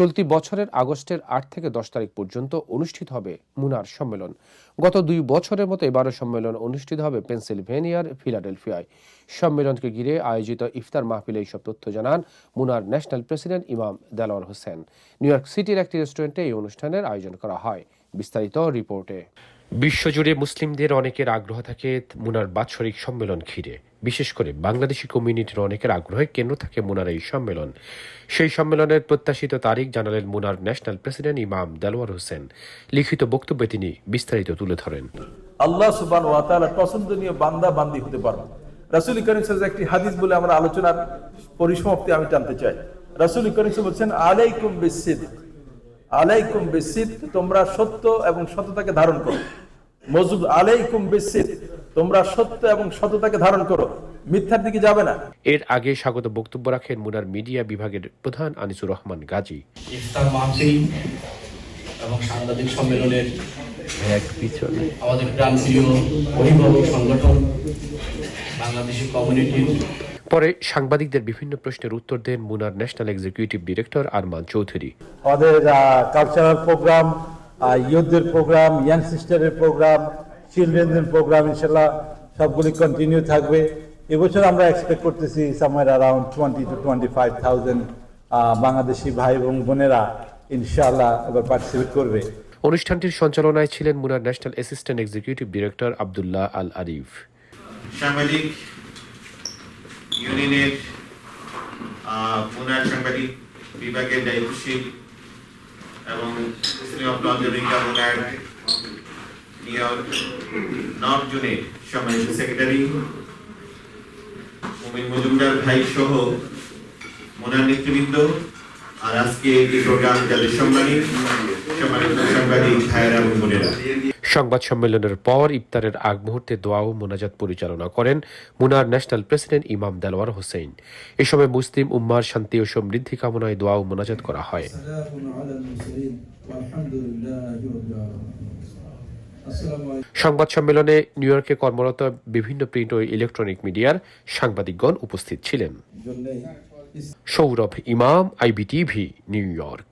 চলতি বছরের আগস্টের আট থেকে দশ তারিখ পর্যন্ত অনুষ্ঠিত হবে মুনার সম্মেলন। গত দুই বছরের মতো এবারও সম্মেলন অনুষ্ঠিত হবে পেনসিলভেনিয়ার ফিলাডেলফিয়ায়। সম্মেলনকে ঘিরে আয়োজিত ইফতার মাহফিলে এইসব তথ্য জানান মুনার ন্যাশনাল প্রেসিডেন্ট ইমাম দেলোয়ার হোসেন। নিউ ইয়র্ক সিটির একটি রেস্টুরেন্টে এই অনুষ্ঠানের আয়োজন করা হয়। বিস্তারিত রিপোর্টে। বিশ্বজুড়ে মুসলিমদের অনেকের আগ্রহ থাকে মুনার বাৎসরিক সম্মেলন ঘিরে। বিশেষ করে বাংলাদেশি কমিউনিটির অনেকের আগ্রহে কেন্দ্র থাকে মুনার এই সম্মেলন। সেই সম্মেলনের প্রত্যাশিত তারিখ জানালেন মুনার ন্যাশনাল প্রেসিডেন্ট ইমাম দেলোয়ার হোসেন। লিখিত বক্তব্যে তিনি বিস্তারিত তুলে ধরেন। আল্লাহ সুবান পছন্দনীয় বান্দা বান্দি হতে পারব। রাসূল করিম একটি হাদিস বলে আমরা আলোচনার পরিসমাপ্তি আমি টানতে চাই। রাসূল করিম বলছেন, আলাইকুম বিসিদক। আলাইকুম বিসিদক তোমরা সত্য এবং সততাকে ধারণ করো। মজুদ আলাইকুম বিসিদক তোমরা সত্য এবং সততাকে ধারণ করো। মিথ্যার দিকে যাবে না। এর আগে স্বাগত বক্তব্য রাখেন মুনার মিডিয়া বিভাগের প্রধান আনিসুর রহমান গাজী। ইফতার মাহফিল এবং সাংবাদিক সম্মেলনের আমাদের প্রাণপ্রিয় অভিভাবক সংগঠন বাংলাদেশি কমিউনিটির পরে সাংবাদিকদের বিভিন্ন প্রশ্নের উত্তর দেন Muna national executive director Arman Chowdhury. আমাদের কালচারাল প্রোগ্রাম ইউথদের প্রোগ্রাম ইয়াং সিস্টারের প্রোগ্রাম চিলড্রেনদের প্রোগ্রাম ইনশাল্লাহ সবগুলি কন্টিনিউ থাকবে। এবছর আমরা এক্সপেক্ট করতেছি somewhere around twenty two twenty five thousand Bangladeshi ভাই এবং বোনেরা ইনশাআল্লাহ এবার পার্টিসিপেট করবে। অনুষ্ঠানটির সঞ্চালনায় ছিলেন Muna national assistant executive director Abdullah Al Arif. সাংবাদিক ইউনিয়নের আহ, পুনার সাংবাদিক বিভাগের দায়িত্বশীল এবং নর্থ জোনের সম্মানিত সেক্রেটারি মুমিন মজুমদার ভাই সহ মোনার নেতৃবৃন্দ। আর আজকে এই প্রোগ্রাম যাদের সম্মানিত সম্মানিত সাংবাদিক ভাইয়েরা এবং বোনেরা। সংবাদ সম্মেলনের পর ইফতারের আগ মুহূর্তে দোয়া ও মোনাজাত পরিচালনা করেন মুনার ন্যাশনাল প্রেসিডেন্ট ইমাম দেলোয়ার হোসেন এ সময় মুসলিম উম্মার শান্তি ও সমৃদ্ধি কামনায় দোয়া ও মোনাজাত করা হয়। সংবাদ সম্মেলনে নিউ ইয়র্কে কর্মরত বিভিন্ন প্রিন্ট ও ইলেকট্রনিক মিডিয়ার সাংবাদিকগণ উপস্থিত ছিলেন। সৌরভ ইমাম আইবিটিভি নিউ ইয়র্ক।